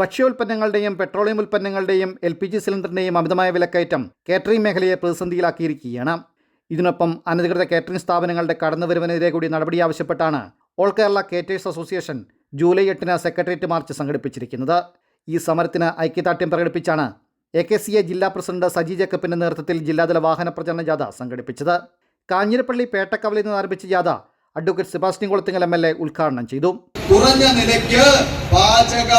ഭക്ഷ്യോൽപ്പന്നങ്ങളുടെയും petroleum ഉൽപ്പന്നങ്ങളുടെയും L P G സിലിണ്ടറിന്റെയും അമിതമായ വിലക്കയറ്റം കേറ്ററിംഗ് മേഖലയെ പ്രതിസന്ധിയിലാക്കിയിരിക്കുകയാണ്. ഇതിനൊപ്പം അനധികൃത കേറ്ററിംഗ് സ്ഥാപനങ്ങളുടെ കടന്നുവരവിനെതിരെ കൂടി നടപടി ആവശ്യപ്പെട്ടാണ് all Kerala caterers association July എട്ടിന് സെക്രട്ടേറിയറ്റ് മാർച്ച് സംഘടിപ്പിച്ചിരിക്കുന്നത്. ഈ സമരത്തിന് ഐക്യദാർഢ്യം പ്രകടിപ്പിച്ചാണ് എ കെ സി എ ജില്ലാ പ്രസിഡന്റ് സജി ജേക്കബിന്റെ നേതൃത്വത്തിൽ ജില്ലാതല വാഹന പ്രചരണ ജാഥ സംഘടിപ്പിച്ചത്. കാഞ്ഞിരപ്പള്ളി പേട്ടക്കവലിൽ നിന്ന് ആരംഭിച്ച ജാഥ advocate Sebastian Kulathingal M L A ഉദ്ഘാടനം ചെയ്തു. കുറഞ്ഞ നിലയ്ക്ക് പാചക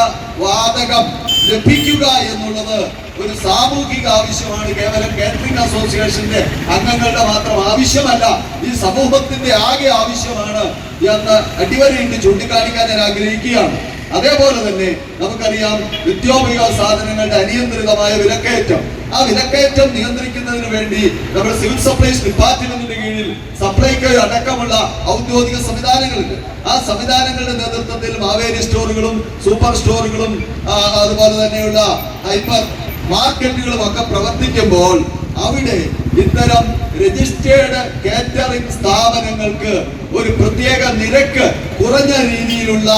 വാതകം ലഭിക്കുക എന്നുള്ളത് ഒരു സാമൂഹിക ആവശ്യമാണ്. കേവലം കാറ്ററിംഗ് അസോസിയേഷന്റെ അംഗങ്ങളുടെ മാത്രം ആവശ്യമല്ല ഈ സമൂഹത്തിന്റെ ആകെ ആവശ്യമാണ് എന്ന് അടിവരയിട്ട് ചൂണ്ടിക്കാണിക്കാൻ ഞാൻ ആഗ്രഹിക്കുകയാണ്. അതേപോലെ തന്നെ നമുക്കറിയാം നിത്യോപയോഗ സാധനങ്ങളുടെ അനിയന്ത്രിതമായ വിലക്കയറ്റം. ആ വിലക്കയറ്റം നിയന്ത്രിക്കുന്നതിന് വേണ്ടി നമ്മുടെ സിവിൽ സപ്ലൈസ് ഡിപ്പാർട്ട്മെന്റിന്റെ കീഴിൽ സപ്ലൈക്കോ അടക്കമുള്ള ഔദ്യോഗിക സംവിധാനങ്ങളുണ്ട്. ആ സംവിധാനങ്ങളുടെ നേതൃത്വത്തിൽ മാവേലി സ്റ്റോറുകളും സൂപ്പർ സ്റ്റോറുകളും അതുപോലെ തന്നെയുള്ള ഹൈപ്പർ മാർക്കറ്റുകളും ഒക്കെ പ്രവർത്തിക്കുമ്പോൾ അവിടെ ഇത്തരം രജിസ്റ്റേർഡ് കാറ്ററിംഗ് സ്ഥാപനങ്ങൾക്ക് ഒരു പ്രത്യേക നിരക്ക് കുറഞ്ഞ രീതിയിലുള്ള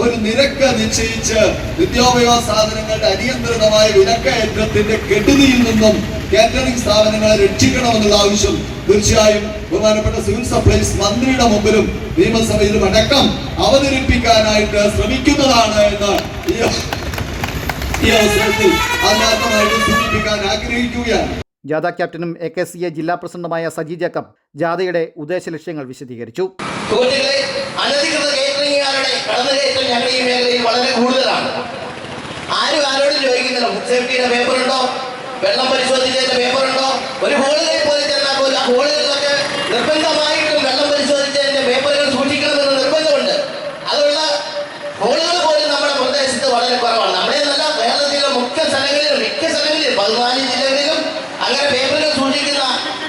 ഒരു നിരക്ക് നിശ്ചയിച്ച് നിത്യോപയോഗ സാധനങ്ങളുടെ അനിയന്ത്രിതമായ വിലക്കയറ്റത്തിന്റെ കെടുതിയിൽ നിന്നും കാറ്ററിംഗ് സ്ഥാപനങ്ങളെ രക്ഷിക്കണമെന്നുള്ള ആവശ്യം തീർച്ചയായും ബഹുമാനപ്പെട്ട സിവിൽ സപ്ലൈസ് മന്ത്രിയുടെ മുമ്പിലും നിയമസഭയിലും അടക്കം അവതരിപ്പിക്കാനായിട്ട് ശ്രമിക്കുന്നതാണ് എന്ന് ഈ അവസരത്തിൽ ആത്മാർത്ഥമായിട്ട് സൂചിപ്പിക്കാൻ ആഗ്രഹിക്കുകയാണ്. ജാഥ ക്യാപ്റ്റനും എ കെ സി എ ജില്ലാ പ്രസിഡന്റുമായ സജി ജേക്കബ് ജാഥയുടെ ഉദ്ദേശ ലക്ഷ്യങ്ങൾ വിശദീകരിച്ചു. അനധികൃത വളരെ കൂടുതലാണ്. പേപ്പർ ഉണ്ടോ? വെള്ളം പേപ്പർ ഉണ്ടോ? ഒരു പോയി വെള്ളം പേപ്പറുകൾ നിർബന്ധമുണ്ട്. അതുള്ള നമ്മുടെ വളരെ കുറവാണ്. കേരളത്തിലെ പതിനാല് ജില്ലകളിലും അങ്ങനെ പേപ്പറിൽ സൂക്ഷിക്കുന്ന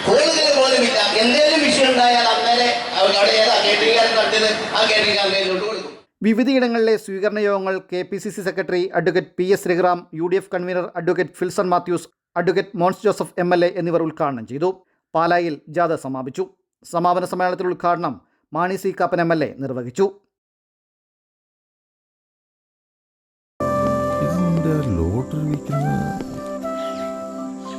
കോളുകൾ പോലും ഇല്ല. എന്തെങ്കിലും വിഷയം ഉണ്ടായാൽ അന്നേരെ അവിടെ ഏതാ കേട്ടറിംഗുകാരൻ നടത്തിയത് ആ കേട്ടറിംഗുകാരനെ കൊടുക്കും. വിവിധയിടങ്ങളിലെ സ്വീകരണ യോഗങ്ങൾ K P C C secretary advocate P S Raghuram U D F convener advocate Philson Mathews advocate Mons Joseph M L A എന്നിവർ ഉദ്ഘാടനം ചെയ്തു. പാലായിൽ ജാഥ സമാപിച്ചു. സമാപന സമ്മേളനത്തിൽ ഉദ്ഘാടനം Mani C Kappan M L A നിർവഹിച്ചു. ലോട്ടറി